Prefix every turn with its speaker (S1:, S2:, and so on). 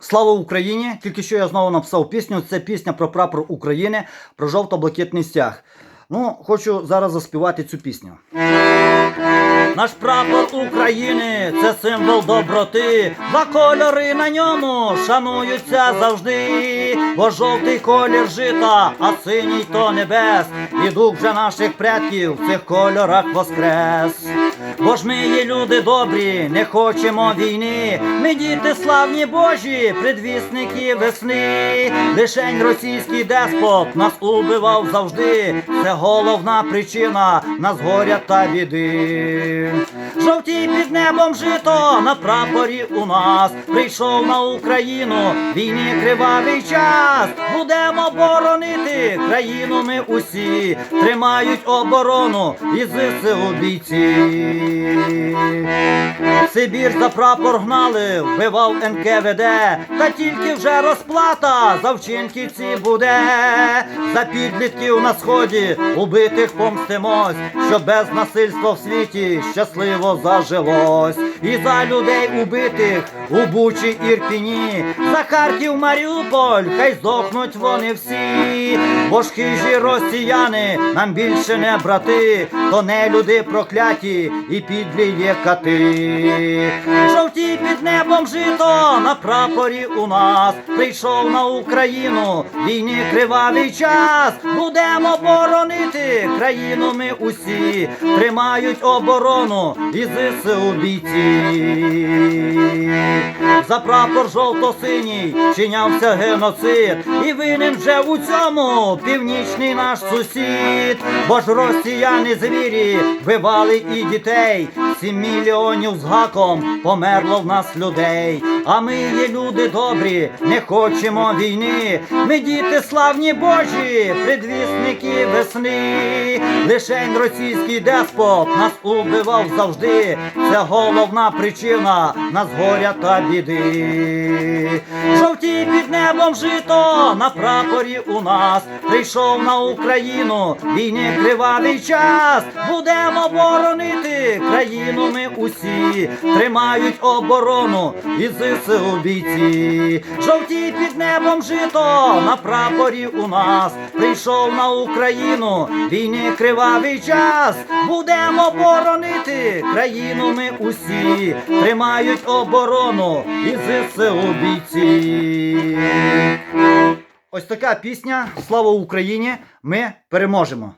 S1: Слава Україні! Тільки що я знову написав пісню. Це пісня про прапор України, про жовто-блакитний стяг. Ну, хочу зараз заспівати цю пісню. Наш прапор України це символ доброти. Два кольори на ньому шануються завжди. Бо жовтий колір жита, а синій то небес. І дух вже наших предків в цих кольорах воскрес. Бо ж ми є люди добрі, не хочемо війни. Ми діти славні Божі, предвісники весни. Лишень російський деспот нас убивав завжди. Це головна причина нас горя та біди. Жовті під небом жито на прапорі у нас прийшов на Україну. Війні кривавий час. Будемо боронити країну. Ми усі тримають оборону і ЗСУ бійці. Сибір за прапор гнали, вбивав НКВД, та тільки вже розплата за вчинки ці буде. За підлітків на сході убитих помстимось, що без насильства в світі щасливо зажилось. І за людей убитих у Бучі Ірпіні, за Харків Маріуполь, хай здохнуть вони всі, бо ж хижі росіяни нам більше не брати, то не люди прокляті і підлі є кати. Жовті під небом жито на прапорі у нас прийшов на Україну. Війни кривавий час. Будемо боронити країну. Ми усі тримають оборону і ЗСУ бійці. За прапор жовто-синій чинявся геноцид, і винен вже у цьому північний наш сусід, бо ж росіяни звірі вбивали і дітей. Сім мільйонів з гаком померло в нас людей. А ми є люди добрі, не хочемо війни. Ми діти славні Божі, предвісники весни. Лишень російський деспот нас убивав завжди. Це головна причина нас горя та біди. Під небом жито на прапорі у нас прийшов на Україну. Війни кривавий час. Будемо боронити країну. Ми усі тримають оборону і ЗСУ бійці. Жовті під небом жито на прапорі у нас прийшов на Україну. Війни кривавий час. Будемо боронити країну. Ми усі тримають оборону і ЗСУ бійці. Ось така пісня. Слава Україні! Ми переможемо!